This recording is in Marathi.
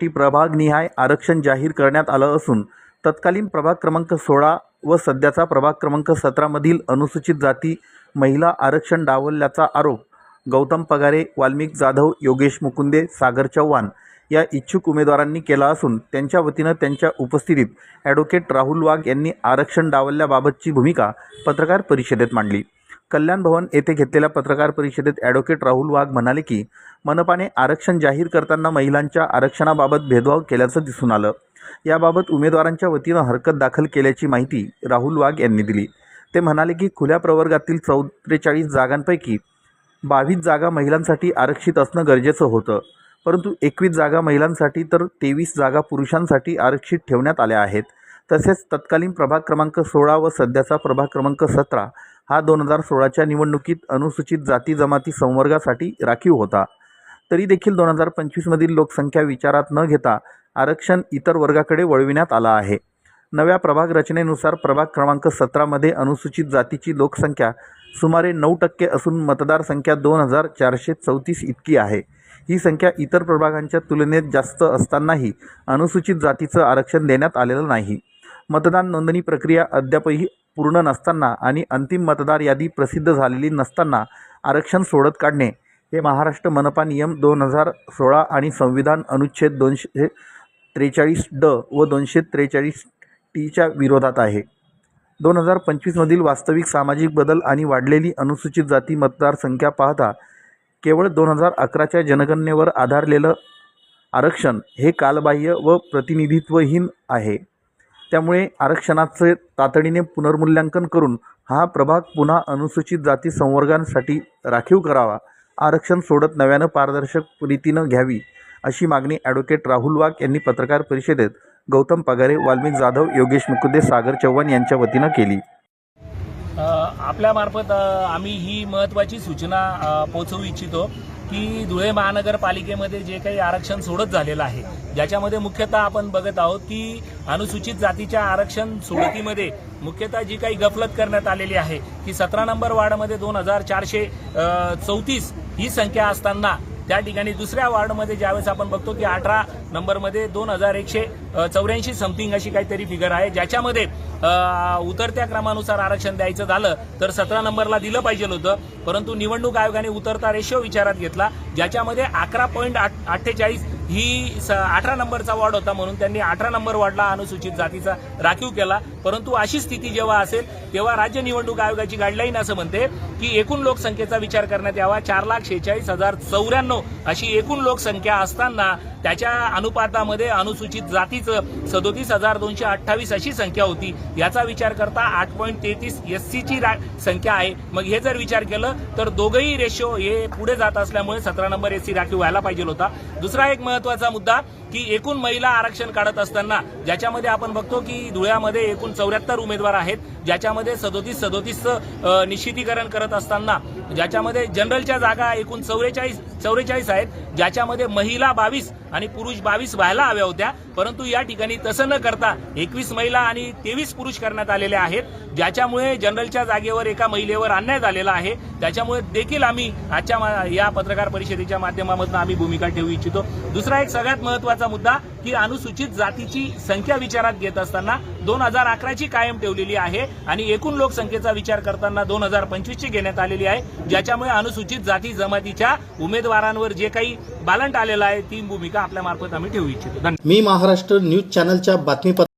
टी प्रभागनिहाय आरक्षण जाहीर करण्यात आलं असून तत्कालीन प्रभाग क्रमांक सोळा व सध्याचा प्रभाग क्रमांक सतरामधील अनुसूचित जाती महिला आरक्षण डावलल्याचा आरोप गौतम पगारे वाल्मिक जाधव योगेश मुकुंदे सागर चव्हाण या इच्छुक उमेदवारांनी केला असून त्यांच्या वतीनं त्यांच्या उपस्थितीत ॲडव्होकेट राहुल वाघ यांनी आरक्षण डावलल्याबाबतची भूमिका पत्रकार परिषदेत मांडली. कल्याण भवन येथे घेतलेल्या पत्रकार परिषदेत ॲडव्होकेट राहुल वाघ म्हणाले की मनपाने आरक्षण जाहीर करताना महिलांच्या आरक्षणाबाबत भेदभाव केल्याचं दिसून आलं. याबाबत उमेदवारांच्या वतीनं हरकत दाखल केल्याची माहिती राहुल वाघ यांनी दिली. ते म्हणाले की खुल्या प्रवर्गातील चौत्रेचाळीस जागांपैकी बावीस जागा महिलांसाठी आरक्षित असणं गरजेचं होतं. परंतु एकवीस जागा महिलांसाठी तर तेवीस जागा पुरुषांसाठी आरक्षित ठेवण्यात आल्या आहेत. तसेच तत्कालीन प्रभाग क्रमांक सोळा व सध्याचा प्रभाग क्रमांक सतरा हा दोन हजार सोळाच्या निवडणुकीत अनुसूचित जाती जमाती संवर्गासाठी राखीव होता. तरी देखील दोन हजार पंचवीसमधील लोकसंख्या विचारात न घेता आरक्षण इतर वर्गाकडे वळविण्यात आला आहे. नव्या प्रभाग रचनेनुसार प्रभाग क्रमांक सतरामध्ये अनुसूचित जातीची लोकसंख्या सुमारे नऊ टक्के असून मतदार संख्या दोन हजार चारशे चौतीस इतकी आहे. ही संख्या इतर प्रभागांच्या तुलनेत जास्त असतानाही अनुसूचित जातीचं आरक्षण देण्यात आलेलं नाही. मतदान नोंदणी प्रक्रिया अद्यापही पूर्ण नसताना आणि अंतिम मतदार यादी प्रसिद्ध झालेली नसताना आरक्षण सोडत काढणे हे महाराष्ट्र मनपा नियम दोन हजार सोळा आणि संविधान अनुच्छेद दोनशे त्रेचाळीस ड व दोनशे त्रेचाळीस टीच्या विरोधात आहे. दोन हजार पंचवीसमधील वास्तविक सामाजिक बदल आणि वाढलेली अनुसूचित जाती मतदारसंख्या पाहता केवळ दोन हजार अकराच्या जनगणनेवर आधारलेलं आरक्षण हे कालबाह्य व प्रतिनिधित्वहीन आहे. त्यामुळे आरक्षणाचे तातडीने पुनर्मूल्यांकन करून हा प्रभाग पुन्हा अनुसूचित जाती संवर्गांसाठी राखीव करावा. आरक्षण सोडत नव्यानं पारदर्शक रीतीनं घ्यावी अशी मागणी ॲडव्होकेट राहुल वाघ यांनी पत्रकार परिषदेत गौतम पगारे वाल्मिक जाधव योगेश मुकुदे सागर चव्हाण यांच्या वतीनं केली. आपल्यामार्फत आम्ही ही महत्त्वाची सूचना पोहोचवू इच्छितो. की धुळे महानगरपालिकेमध्ये जे काही आरक्षण सोडत झालेलं आहे ज्याच्यामध्ये मुख्यतः आपण बघत आहोत की अनुसूचित जातीच्या आरक्षण सोडतीमध्ये मुख्यतः जी काही गफलत करण्यात आलेली आहे की सतरा नंबर वार्डमध्ये दोन हजार चारशे चौतीस ही संख्या असताना त्या ठिकाणी दुसऱ्या वार्डमध्ये ज्यावेळेस आपण बघतो की अठरा नंबरमध्ये दोन हजार एकशे चौऱ्याऐंशी समथिंग अशी काहीतरी फिगर आहे ज्याच्यामध्ये उतरत्या क्रमानुसार आरक्षण द्यायचं झालं तर सतरा नंबरला दिलं पाहिजे होतं. परंतु निवडणूक आयोगाने उतरता रेशो विचारात घेतला ज्याच्यामध्ये अकरा पॉईंट अठ्ठेचाळीस ही स- अठरा नंबरचा वॉर्ड होता म्हणून त्यांनी अठरा नंबर वॉर्डला अनुसूचित जातीचा राखीव केला. परंतु अशी स्थिती जेव्हा असेल तेव्हा राज्य निवडणूक आयोगाची गाईडलाईन असं म्हणते की एकूण लोकसंख्येचा विचार करण्यात यावा. चार लाख शेहेचाळीस हजार चौऱ्याण्णव अशी एकूण लोकसंख्या असताना त्याच्या अनुपातामध्ये अनुसूचित जातीचं सदोतीस हजार दोनशे अठ्ठावीस अशी संख्या होती. याचा विचार करता आठ पॉईंट तेहतीस एस सीची संख्या आहे. मग हे जर विचार केलं तर दोघंही रेशो हे पुढे जात असल्यामुळे सतरा नंबर एस सी राखीव व्हायला पाहिजे होता. दुसरा एक महत्त्वाचा मुद्दा की एकूण महिला आरक्षण काढत असताना ज्याच्यामध्ये आपण बघतो की धुळ्यामध्ये एकूण चौऱ्याहत्तर उमेदवार आहेत ज्याच्यामध्ये सदोतीस सदोतीसचं निश्चितीकरण करत असताना ज्याच्यामध्ये जनरलच्या जागा एकूण चौवेचाळीस चौवेचाळीस आहेत ज्याच्यामध्ये महिला बावीस आणि पुरुष बावीस व्हायला हव्या होत्या परंतु या ठिकाणी तसं न करता एकवीस महिला आणि तेवीस पुरुष करण्यात आलेले आहेत ज्याच्यामुळे जनरलच्या जागेवर एका महिलेवर अन्याय झालेला आहे त्याच्यामुळे देखील आम्ही आजच्या मा- या पत्रकार परिषदेच्या माध्यमामधून आम्ही भूमिका ठेवू इच्छितो. दुसरा एक सगळ्यात महत्त्वाचा मुद्दा की अनुसूचित जातीची संख्या विचारात घेत असताना दोन हजार अकराची कायम ठेवलेली आहे आणि एकूण लोकसंख्येचा विचार करताना दोन हजार पंचवीसची घेण्यात आलेली आहे ज्याच्यामुळे अनुसूचित जाती जमातीच्या उमेदवारांवर जे काही बालंट आलेलं आहे ती भूमिका आपल्या मार्फत आम्ही ठेवू इच्छितो. मी महाराष्ट्र न्यूज चॅनलच्या बातमीपत्र